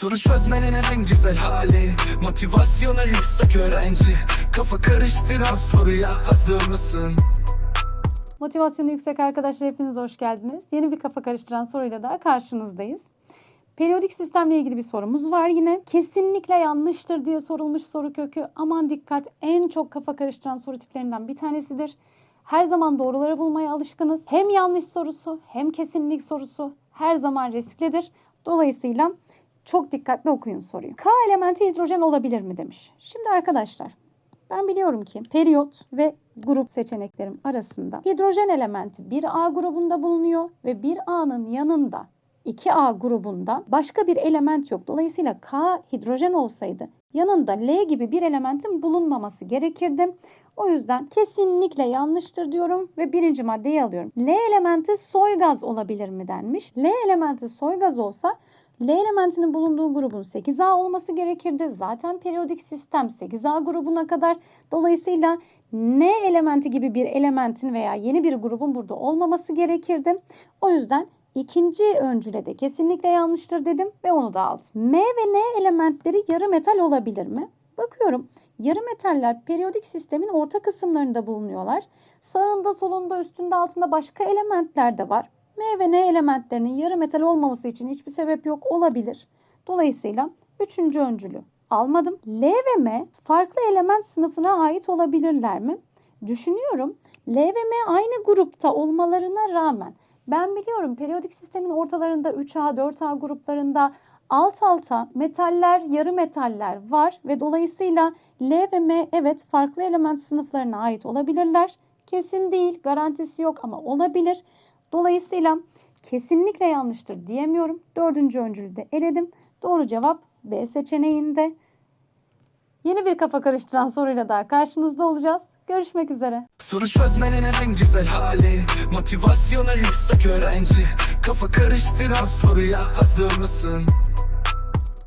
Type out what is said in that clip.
Soru çözmenin en güzel hali Motivasyonu yüksek öğrenci Kafa karıştıran soruya hazır mısın? Motivasyonu yüksek arkadaşlar hepiniz hoş geldiniz. Yeni bir kafa karıştıran soruyla daha karşınızdayız. Periyodik sistemle ilgili bir sorumuz var yine. Kesinlikle yanlıştır diye sorulmuş soru kökü. Aman dikkat en çok kafa karıştıran soru tiplerinden bir tanesidir. Her zaman doğruları bulmaya alışkınız. Hem yanlış sorusu hem kesinlik sorusu her zaman risklidir. Dolayısıyla çok dikkatli okuyun soruyu. K elementi hidrojen olabilir mi demiş. Şimdi arkadaşlar ben biliyorum ki periyot ve grup seçeneklerim arasında hidrojen elementi bir A grubunda bulunuyor ve bir A'nın yanında 2A grubunda başka bir element yok. Dolayısıyla K hidrojen olsaydı yanında L gibi bir elementin bulunmaması gerekirdi. O yüzden kesinlikle yanlıştır diyorum ve birinci maddeyi alıyorum. L elementi soy gaz olabilir mi denmiş. L elementi soy gaz olsa L elementinin bulunduğu grubun 8A olması gerekirdi. Zaten periyodik sistem 8A grubuna kadar. Dolayısıyla N elementi gibi bir elementin veya yeni bir grubun burada olmaması gerekirdi. O yüzden ikinci öncüle de kesinlikle yanlıştır dedim ve onu da aldım. M ve N elementleri yarı metal olabilir mi? Bakıyorum. Yarı metaller periyodik sistemin orta kısımlarında bulunuyorlar. Sağında, solunda, üstünde, altında başka elementler de var. M ve N elementlerinin yarı metal olmaması için hiçbir sebep yok olabilir. Dolayısıyla üçüncü öncülü almadım. L ve M farklı element sınıfına ait olabilirler mi? Düşünüyorum. L ve M aynı grupta olmalarına rağmen ben biliyorum periyodik sistemin ortalarında 3A, 4A gruplarında alt alta metaller, yarı metaller var ve dolayısıyla L ve M evet farklı element sınıflarına ait olabilirler. Kesin değil, garantisi yok ama olabilir. Dolayısıyla kesinlikle yanlıştır diyemiyorum. Dördüncü öncülü de eledim. Doğru cevap B seçeneğinde. Yeni bir kafa karıştıran soruyla daha karşınızda olacağız. Görüşmek üzere. Soru çözmenin en güzel hali Motivasyonu yüksek öğrenci Kafa karıştıran soruya hazır mısın?